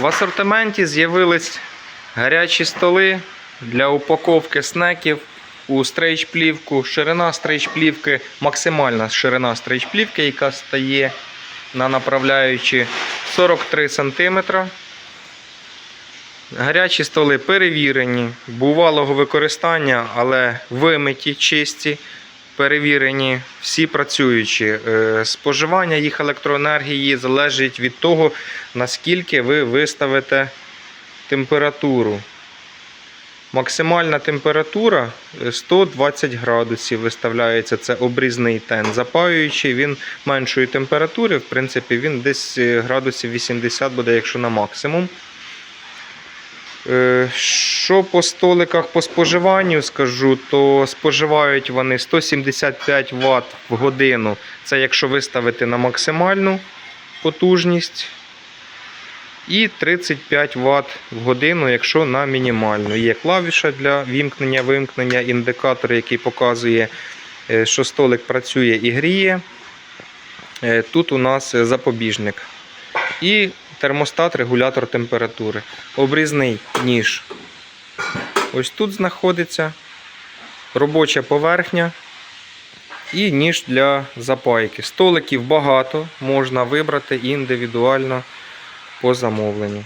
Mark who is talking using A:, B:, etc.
A: В асортименті з'явились гарячі столи для упаковки снеків у стрейч-плівку. Ширина стрейч-плівки, максимальна ширина стрейч-плівки, яка стає на направляючі 43 см. Гарячі столи перевірені, бувалого використання, але вимиті, чисті, перевірені, всі працюючі. Е, Споживання їх електроенергії залежить від того, наскільки ви виставите температуру. Максимальна температура е, 120 градусів виставляється. Це обрізний тен. Запаюючий він меншої температури, в принципі, він десь е, градусів 80 буде, якщо на максимум. Е, Що по столиках по споживанню скажу, то споживають вони 175 Вт в годину. Це якщо виставити на максимальну потужність. І 35 Вт в годину, якщо на мінімальну. Є клавіша для вімкнення, вимкнення, індикатор, який показує, е, що столик працює і гріє. Е, Тут у нас запобіжник. І термостат, регулятор температури. Обрізний ніж. Ось тут знаходиться робоча поверхня і ніж для запайки. Столиків багато, можна вибрати індивідуально по замовленню.